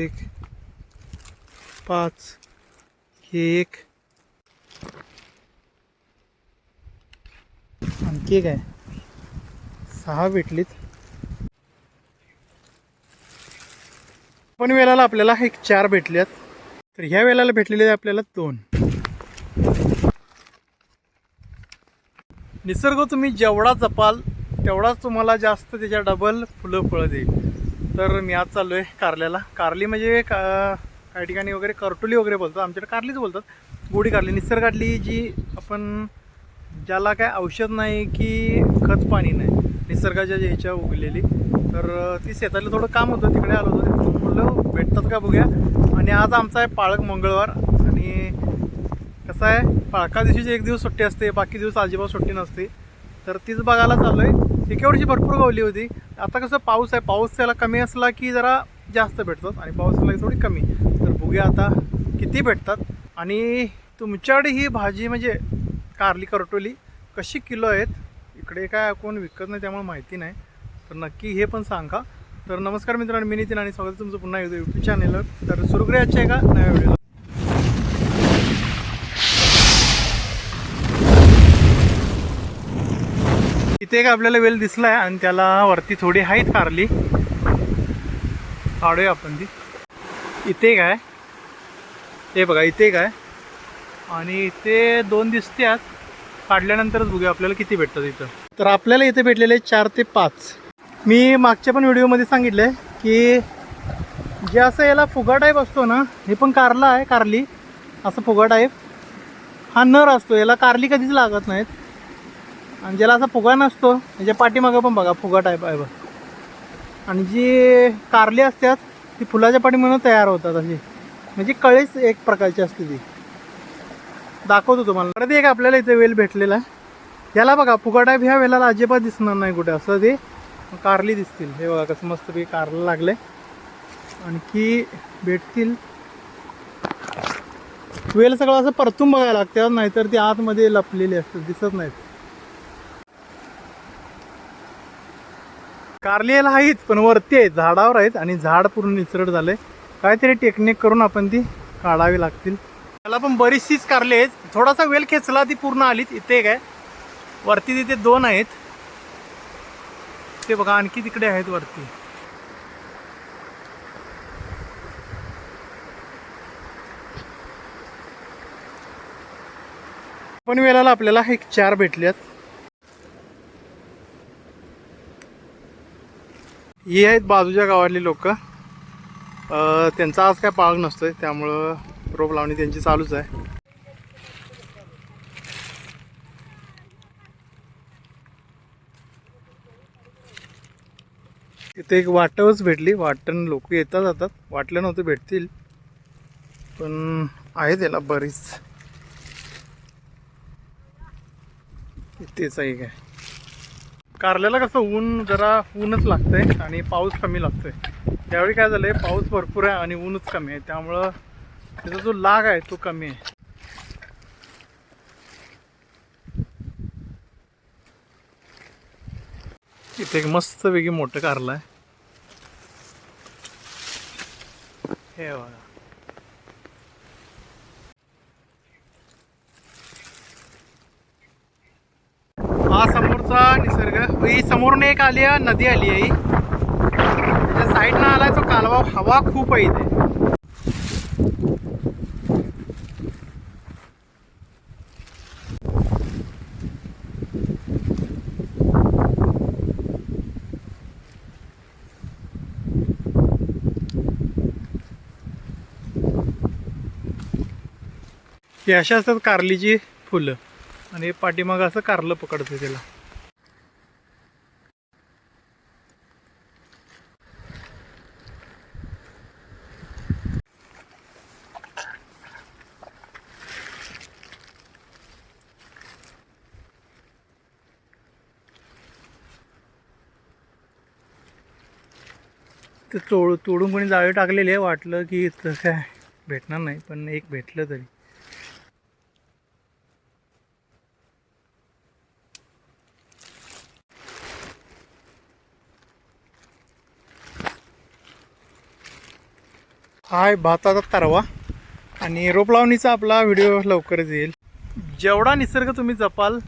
एक पाच हे एक. आणखी काय? सहा भेटलीत. पण वेळेला आपल्याला एक चार भेटल्यात. तर ह्या वेळेला भेटलेले आपल्याला दोन. निसर्ग तुम्ही जेवढा जपाल तेवढाच तुम्हाला जास्त त्याच्या डबल फुलं फळं देईल. तर मी आज चाललो आहे कारल्याला. कारली म्हणजे का काही ठिकाणी वगैरे करटुली वगैरे बोलतात. आमच्याकडे कारलीच बोलतात. गोडी कारली. निसर्गातली जी आपण ज्याला काय औषध नाही की खत पाणी नाही निसर्गाच्या ह्याच्या उगलेली. तर ती शेतातलं थोडं काम होतं. तिकडे आलो होतो. म्हणलं भेटतात का बघूया? आणि आज आमचा आहे पाळक मंगळवार. आणि कसं आहे पाळका दिवशीची एक दिवस सुट्टी असते. बाकी दिवस अजिबात सुट्टी नसते. तर तीच बघायला चाललो आहे एके वर्षी भरपूर गावली होती. आता कसं पाऊस आहे. पाऊस त्याला कमी असला की जरा जास्त भेटतात आणि पाऊस थोडी कमी. तर बघूया आता किती भेटतात. आणि तुमच्याकडे ही भाजी म्हणजे कारली करटोली कशी किलो आहेत? इकडे काय कोण विकत नाही त्यामुळे माहिती नाही. तर नक्की हे पण सांगा. तर नमस्कार मित्रांनो मी नितीन आणि स्वागत तुमचं पुन्हा एकदा यूट्यूब चॅनलवर तर सुरू करूया आजच्या एका नव्या व्हिडिओला इथे एक आपल्याला वेल दिसलाय आणि त्याला वरती थोडी आहेत कारली काढूया आपण ती. इथे काय? हे बघा इथे काय? आणि इथे दोन दिसत्यात. काढल्यानंतरच बघूया आपल्याला किती भेटतात इथं. तर आपल्याला इथे भेटलेले चार ते पाच. मी मागच्या पण व्हिडिओमध्ये सांगितलं की जे असं याला फुगा टाईप असतो ना हे पण कारला आहे कारली. असं फुगा टाईप हा नर असतो याला कारली कधीच लागत नाहीत. आणि ज्याला असा फुगा नसतो त्याच्या पाठीमागं पण बघा फुगा टाईप आहे बघ. आणि जी कारली असतात ती फुलाच्या पाठीमागं तयार होतात अशी. म्हणजे कळीच एक प्रकारची असते ती. दाखवतो तुम्हाला. परत एक आपल्याला इथे वेल भेटलेला. आहे याला बघा फुगा टाईप ह्या वेलाला अजिबात दिसणार नाही कुठे. असं ते कारली दिसतील. हे बघा कसं मस्त पैकी कारला लागले. आणखी भेटतील. वेल सगळं असं परतून बघायला लागतं. नाहीतर ती आतमध्ये लपलेली असतात दिसत नाहीत. कारली आहेत पण वरती आहेत झाडावर आहेत आणि झाड पूर्ण निसरड झालंय. काहीतरी टेक्निक करून आपण ती काढावी लागतील. त्याला पण बरीचशीच कारली आहेत. थोडासा वेल खेचला ती पूर्ण आलीत. इथे काय वरती तिथे दोन आहेत. ते बघा आणखी तिकडे आहेत वरती. पण वेळेला आपल्याला एक चार भेटल्यात. ही आहेत बाजूच्या गावातली लोक. त्यांचा आज काय पाळग नसतोय त्यामुळं रोप लावणी त्यांची चालूच आहे. इथे एक वाटवच भेटली वाटण लोक येतात जातात. वाटलं नव्हतं भेटतील पण आहे त्याला बरीच. इथेच एक आहे कारल्याला कसं ऊन जरा ऊनच लागतंय आणि पाऊस कमी लागतोय. त्यावेळी काय झालंय पाऊस भरपूर आहे आणि ऊनच कमी आहे. त्यामुळं त्याचा जो लाग आहे तो कमी आहे. इथे एक मस्त वेगळी मोठं कारलं आहे. हे बघा. हा समोरचा ही समोरून एक आली आहे नदी आली आहे ही. म्हणजे त्याच्या साईडनं आलाय तो कालवा हवा खूप आहे इथे. हे अशा असतात कारलीची फुलं. आणि पाठीमाग असं कारलं पकडतं त्याला. ते तोड तोडून कोणी जाळी टाकलेले वाटलं की इथं काय भेटणार नाही पण एक भेटलं तरी. हाय भाताचा तरवा आणि रोप लावणीचा आपला व्हिडिओ लवकरच येईल. जेवढा निसर्ग तुम्ही जपाल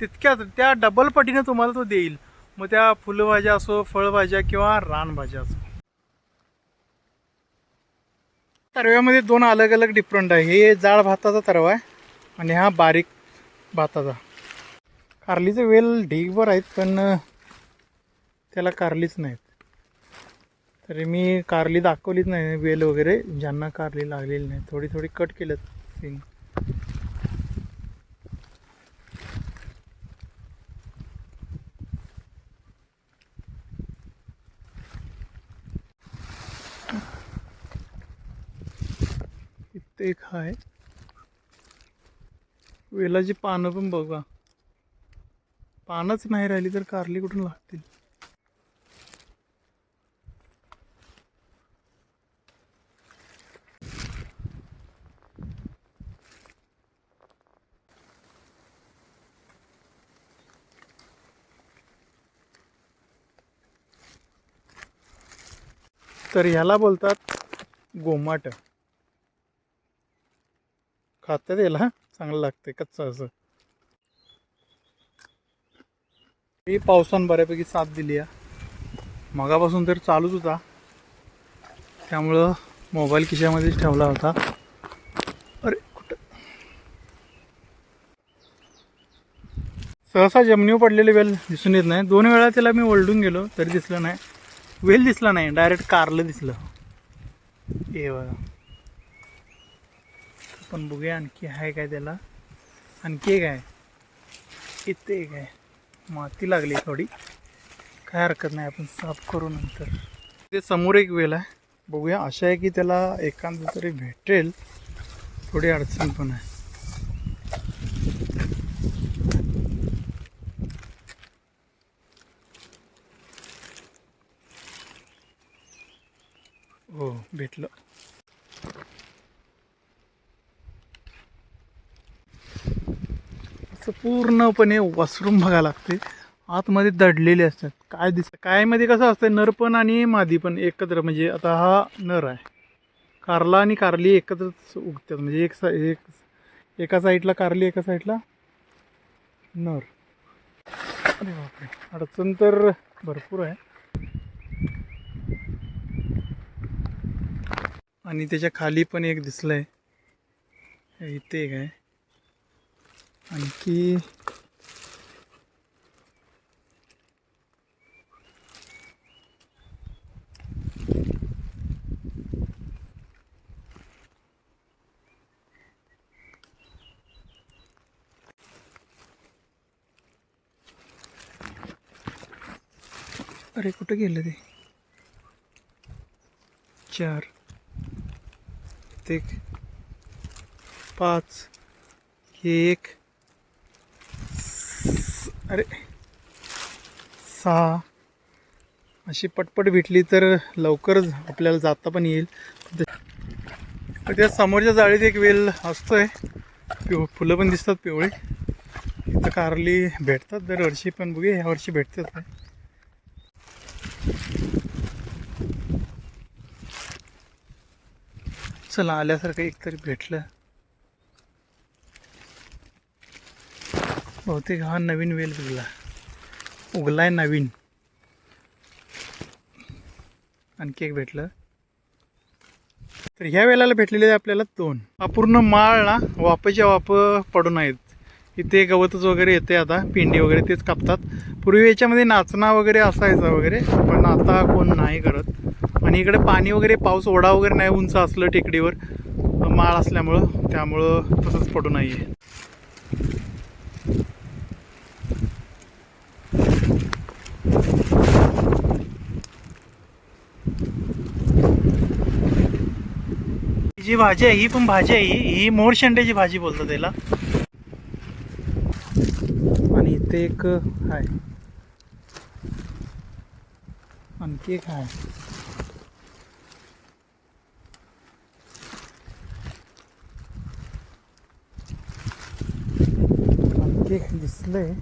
तितक्याच त्या डबल पटीने तुम्हाला तो देईल. मग त्या फुलभाज्या असो फळभाज्या किंवा रानभाज्या असो. तरव्यामध्ये दोन अलग अलग डिफरंट आहे. हे जाड भाताचा तरवा आहे आणि हा बारीक भाताचा. कारलीचे वेल ढीगभर आहेत पण त्याला कारलीच नाहीत. तरी मी कारली दाखवलीच नाही वेल वगैरे. ज्यांना कारली लागलेली नाही. थोडी थोडी कट केलं सिंग एक आहे वेलाची पानं पण बघा. पानच नाही राहिली तर कारली कुठून लागतील? तर ह्याला बोलतात गोमाट. खातात याला चांगलं लागते कच्चं असं. मी पावसानं बऱ्यापैकी साथ दिली आहे. मगापासून तर चालूच होता. त्यामुळं मोबाईल खिशामध्येच ठेवला होता. अरे कुठं? सहसा जमिनीवर पडलेले वेल दिसून येत नाही. दोन वेळा त्याला मी ओलडून गेलो तरी दिसलं नाही. वेल दिसला नाही डायरेक्ट कारलं दिसलं. ए बघा आपण बघूया आणखी आहे काय त्याला. आणखी एक आहे. इथे एक आहे. माती लागली थोडी. काय हरकत नाही आपण साफ करू नंतर. ते समोर एक वेल आहे. बघूया आशा आहे की त्याला एखादं तरी भेटेल. थोडी अडचण पण आहे. हो भेटलं असं पूर्णपणे वसरून बघायला लागते. आतमध्ये दडलेले असतात. काय दिसतं? कायमध्ये कसं असतं नर पण आणि मादी पण एकत्र. म्हणजे आता हा नर आहे. कारला आणि कारली एकत्रच उगतात. म्हणजे एक सा एक एका साईडला कारली एका साईडला नर. अरे बापरे. अडचण तर भरपूर आहे. आणि त्याच्याखाली पण एक दिसलं हे इथे एक आहे. आणखी अरे कुठं गेलं ते? चार. ते पाच. एक. अरे. सहा अशी पटपट भेटली तर लवकरच आपल्याला जाता पण येईल. तर त्या समोरच्या जाळीत एक वेल असतोय. पिव फुलं पण दिसतात पिवळे. इथं कारली भेटतात दरवर्षी पण बघूया ह्या वर्षी भेटतात चला आल्यासारखं एकतरी भेटलं. बहुतेक हा नवीन वेल उगला. उगलाय नवीन. आणखी एक भेटलं. तर ह्या वेळेला भेटलेले आपल्याला दोन. अपूर्ण माळ ना वापच्या वाप पडून आहेत. इथे गवतच वगैरे येते आता पिंडी वगैरे तेच कापतात. पूर्वी याच्यामध्ये नाचणा वगैरे असायचा वगैरे पण आता कोण नाही करत. आणि इकडे पाणी वगैरे पाऊस ओढा वगैरे नाही उंच असलं टेकडीवर माळ असल्यामुळं त्यामुळं तसंच पडू नाही आहे जी भाजी आहे ही पण भाजी आहे ही ही मोरशेंड्याची भाजी बोलतो त्याला. आणि इथे एक आहे आणखी एक आहे आणखी एक दिसलंय.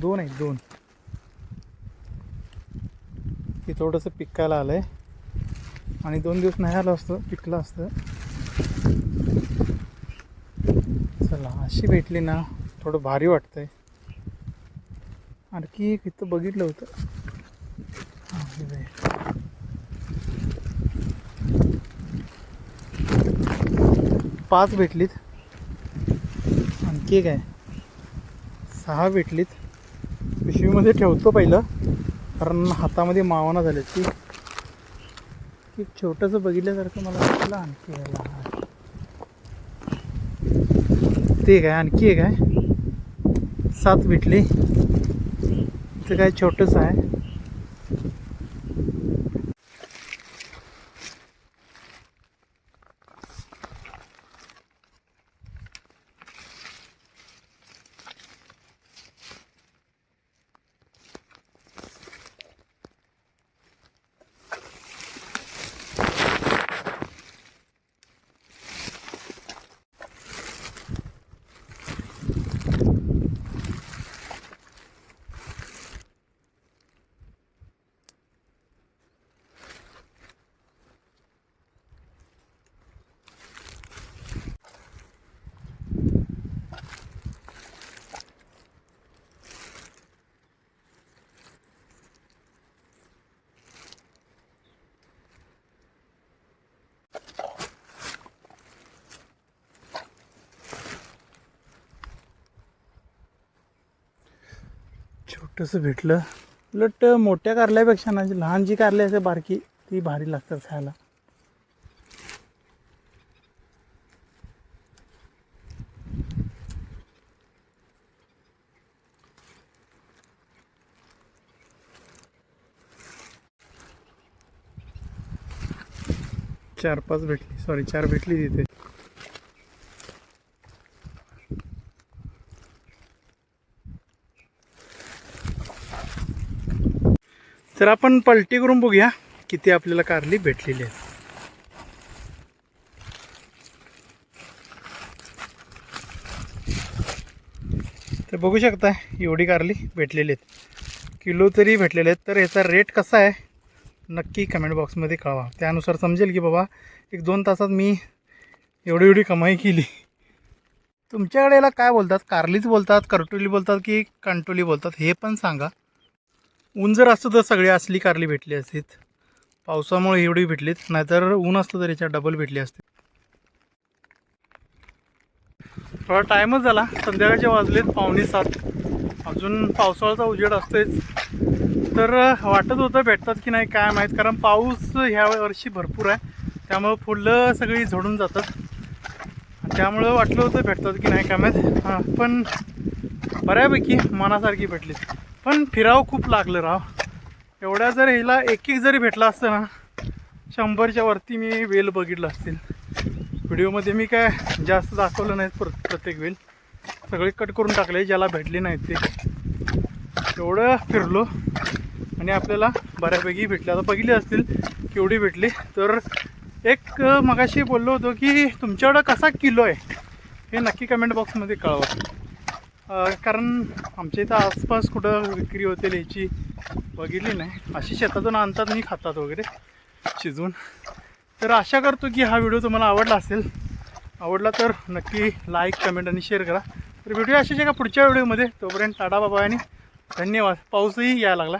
दोन आहेत दोन. हे थोडंसं पिकायला आलंय. आणि दोन दिवस नाही आलं असतं पिकलं असतं. चला अशी भेटली ना थोडं भारी वाटतंय. आणखी एक इथं बघितलं होतं. पाच भेटलीत. आणखी एक आहे. सहा भेटलीत. पिशवीमध्ये ठेवतो पहिलं कारण हातामध्ये मावाना झाल्याची ती. छोटंसं बघितल्यासारखं मला वाटलं आणखी यायला लहान ते काय आणखी एक आहे. सात भेटली. इथं काय छोटंसं आहे. छोटंसं भेटलं. उलट मोठ्या कारल्यापेक्षा ना लहान जी कारली असते बारकी ती भारी लागतात खायला. चार पाच भेटली सॉरी चार भेटली तिथे. तर आपण पलटी करून बघूया किती आपल्याला कारली भेटलेली आहेत. तर बघू शकता एवढी कारली भेटलेली आहेत. किलो तरी भेटलेले आहेत. तर याचा रेट कसा आहे? नक्की कमेंट बॉक्समध्ये कळवा. त्यानुसार समजेल की बाबा एक दोन तासात मी एवढी एवढी कमाई केली. तुमच्याकडे याला काय बोलतात? कारलीच बोलतात करटोली बोलतात की कंटोली बोलतात? हे पण सांगा. ऊन जर असतं तर सगळी असली कारली भेटली असतीत. पावसामुळे एवढी भेटलीत नाहीतर ऊन असतं तर याच्या डबल भेटली असते. थोडा टाईमच झाला संध्याकाळचे वाजलेत पावणे सात. अजून पावसाळ्याचा उजेड असतोच तर वाटत होतं भेटतात की नाही काय माहीत कारण पाऊस ह्या वर्षी भरपूर आहे. त्यामुळं फुलं सगळी झडून जातात. आणि त्यामुळं वाटलं होतं भेटतात की नाही काय माहीत. हां पण बऱ्यापैकी मनासारखी भेटलीत. पण फिरावं खूप लागलं राव. एवढ्या जर हिला एक एक जरी भेटला असतं ना शंभरच्या वरती मी वेल बघितलं असतील. व्हिडिओमध्ये मी काय जास्त दाखवलं नाही प्र प्रत्येक वेल. सगळे कट करून टाकले ज्याला भेटले नाहीत ते. एवढं फिरलो. आणि आपल्याला बऱ्यापैकी भेटले आता बघितले असतील केवढी भेटली. तर एक मगाशी बोललो होतो की तुमच्याकडं कसा किलो आहे? हे नक्की कमेंट बॉक्समध्ये कळवा. कारण आमच्या इथं आसपास कुठं विक्री होते याची बघितली नाही. अशी शेतातून आणतात आणि खातात वगैरे शिजवून. तर आशा करतो की हा व्हिडिओ तुम्हाला आवडला असेल आवडला तर नक्की लाईक कमेंट आणि शेअर करा. तर व्हिडिओ अशाच एका का पुढच्या व्हिडिओमध्ये. तोपर्यंत टाटा बाबा आणि धन्यवाद. पाऊसही यायला लागला